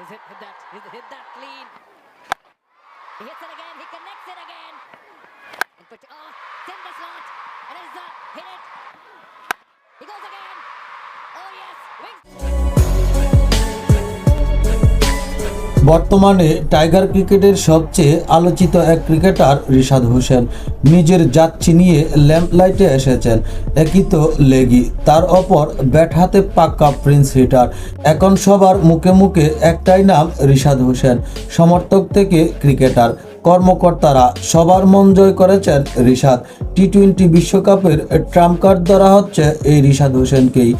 he's hit, hit that. He's hit that clean. He hits it again. He connects it again. And put, oh, the slot. And it's uh, hit it. He goes again. Oh yes, wings. বর্তমানে tiger ক্রিকেটের সবচেয়ে আলোচিত এক cricketer Rishad Hossain. নিজের জাত চিনিয়ে lamp লাইটে এসেছেন। একই তো লেগি। তার অপর ব্যাট হাতে পাক্কা প্রিন্স হিটার। এখন সবার মুখে মুখে একটাই নাম রিশাদ হোসেন, সমর্থক থেকে ক্রিকেটার। কর্মকর্তারা সবার মন জয় করেছেন রিশাদ। টি টোয়েন্টি বিশ্বকাপের ট্রাম্প কার্ড ধরা হচ্ছে এই রিশাদ হোসেনকেই।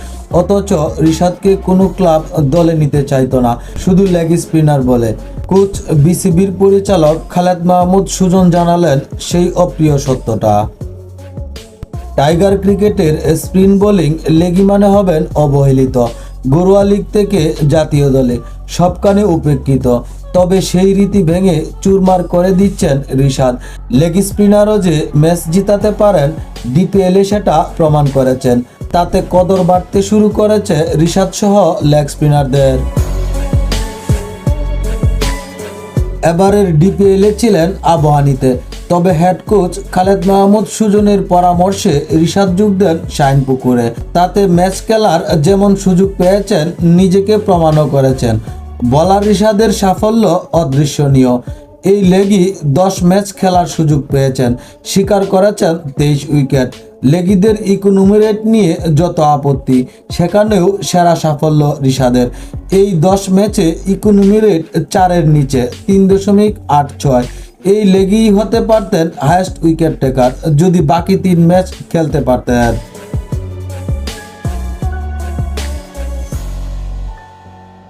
অথচ রিশাদকে কোনো ক্লাব দলে নিতে চাইতো না, শুধু লেগ স্পিনার বলে। কোচ, বিসিবির পরিচালক খালেদ মাহমুদ সুজন জানালেন সেই অপ্রিয় সত্যটা। টাইগার ক্রিকেটের স্পিন বোলিং লেগি মানে হবেন অবহেলিত। ঘরোয়া লিগ থেকে জাতীয় দলে সবখানে উপেক্ষিত। তবে সেই রীতি ভেঙে চুরমার করে দিচ্ছেন রিশাদ। লেগ স্পিনারও যে ম্যাচ জিতাতে পারেন, ডিপিএলে সেটা প্রমাণ করেছেন। তাতে কদর বাড়তে শুরু করেছে রিশাদ সহ লেগ স্পিনারদের। এবারের ডিপিএলে ছিলেন আবহানিতে তবে হেড কোচ খালেদ মাহমুদ সুজনের পরামর্শে রিশাদ যোগ দেন শাইনপুকুরে তাতে ম্যাচ খেলার যেমন সুযোগ পেয়েছেন, নিজেকে প্রমাণও করেছেন। বলার রিশাদের সাফল্য অদৃশ্যনীয়। এই লেগি দশ ম্যাচ খেলার সুযোগ পেয়েছেন, স্বীকার করেছেন তেইশ উইকেট। লেগিদের ইকোনমি রেট নিয়ে যত আপত্তি, সেখানেও সেরা সাফল্য রিশাদের। এই দশ ম্যাচে ইকোনমি রেট চারের নিচে তিন দশমিক আট ছয়। এই লেগেই হতে পারতেন হায়েস্ট উইকেট টেকার যদি বাকি তিন ম্যাচ খেলতে পারতেন।